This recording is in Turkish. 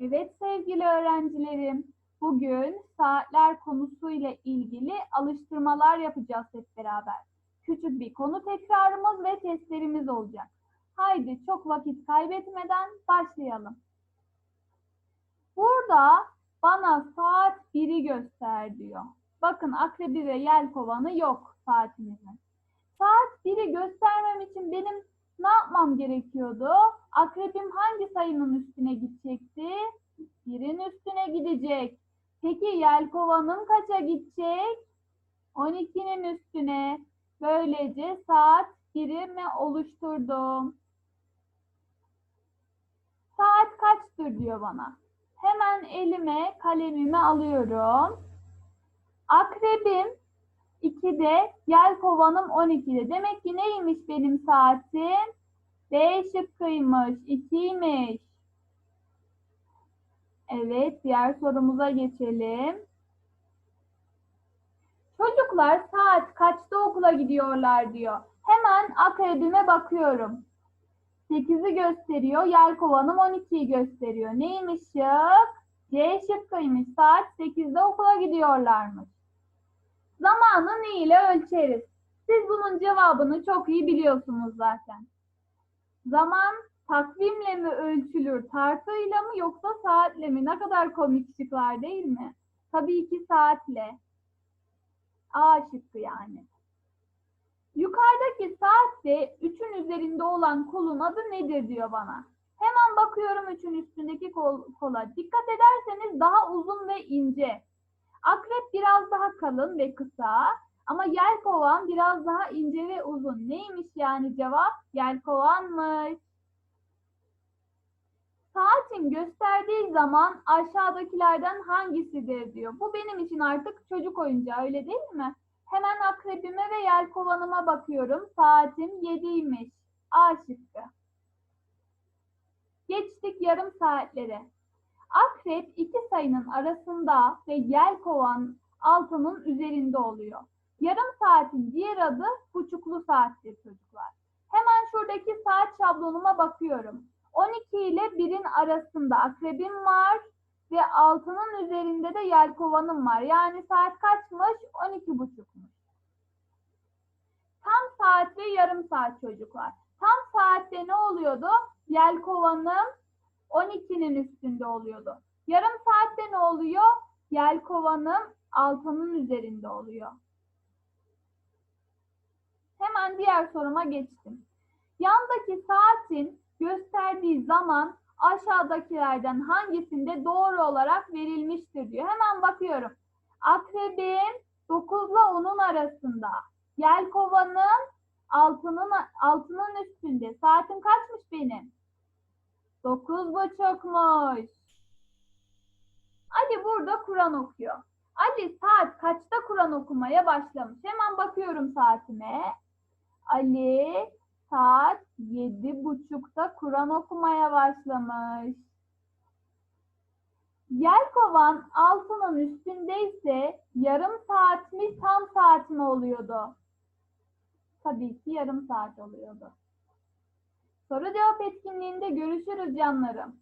Evet sevgili öğrencilerim, bugün saatler konusuyla ilgili alıştırmalar yapacağız hep beraber. Küçük bir konu tekrarımız ve testlerimiz olacak. Haydi çok vakit kaybetmeden başlayalım. Burada bana saat 1'i göster diyor. Bakın akrebi ve yelkovanı yok saatimizin. Saat 1'i göstermem için benim ne yapmam gerekiyordu? Akrebim hangi sayının üstüne gidecekti? Birin üstüne gidecek. Peki yelkovanım kaça gidecek? 12'nin üstüne. Böylece saat birimi oluşturdum. Saat kaçtır diyor bana. Hemen elime kalemimi alıyorum. Akrebim 2'de, yelkovanım 12'de. Demek ki neymiş benim saatim? B şıkkıymış, 2'ymiş. Evet, diğer sorumuza geçelim. Çocuklar saat kaçta okula gidiyorlar diyor. Hemen akrebime bakıyorum. 8'i gösteriyor, yelkovanım 12'yi gösteriyor. Neymiş şık? C şıkkıymış. Saat 8'de okula gidiyorlarmış. Zamanı ne ile ölçeriz? Siz bunun cevabını çok iyi biliyorsunuz zaten. Zaman takvimle mi ölçülür, tartıyla mı yoksa saatle mi? Ne kadar komik şıklar değil mi? Tabii ki saatle. A şıkkı yani. Yukarıdaki saatte 3'ün üzerinde olan kolun adı nedir diyor bana. Hemen bakıyorum 3'ün üstündeki kol, kola. Dikkat ederseniz daha uzun ve ince. Akrep biraz daha kalın ve kısa ama yelkovan biraz daha ince ve uzun. Neymiş yani cevap? Yelkovanmış. Saatin gösterdiği zaman aşağıdakilerden hangisidir diyor. Bu benim için artık çocuk oyuncağı öyle değil mi? Hemen akrebime ve yelkovanıma bakıyorum. Saatim 7'ymiş. A şıkkı. Geçtik yarım saatlere. Akrep iki sayının arasında ve yelkovan altının üzerinde oluyor. Yarım saatin diğer adı buçuklu saattir çocuklar. Hemen şuradaki saat şablonuma bakıyorum. 12 ile 1'in arasında akrebim var ve altının üzerinde de yelkovanım var. Yani saat kaçmış? 12 buçukmuş. Tam saat ve yarım saat çocuklar. Tam saatte ne oluyordu? Yelkovanım 12'nin üstünde oluyordu. Yarım saatte ne oluyor? Yelkovanım altının üzerinde oluyor. Hemen diğer soruma geçtim. Yandaki saatin gösterdiği zaman aşağıdakilerden hangisinde doğru olarak verilmiştir diyor. Hemen bakıyorum. Akrebin 9 ile 10'un arasında. Yelkovanın altının altının üstünde. Saatim kaçmış benim? Dokuz buçukmuş. Ali burada Kur'an okuyor. Ali saat kaçta Kur'an okumaya başlamış? Hemen bakıyorum saatime. Ali saat yedi buçukta Kur'an okumaya başlamış. Yelkovan altının üstündeyse yarım saat mi tam saat mi oluyordu? Tabii ki yarım saat oluyordu. Soru cevap etkinliğinde görüşürüz canlarım.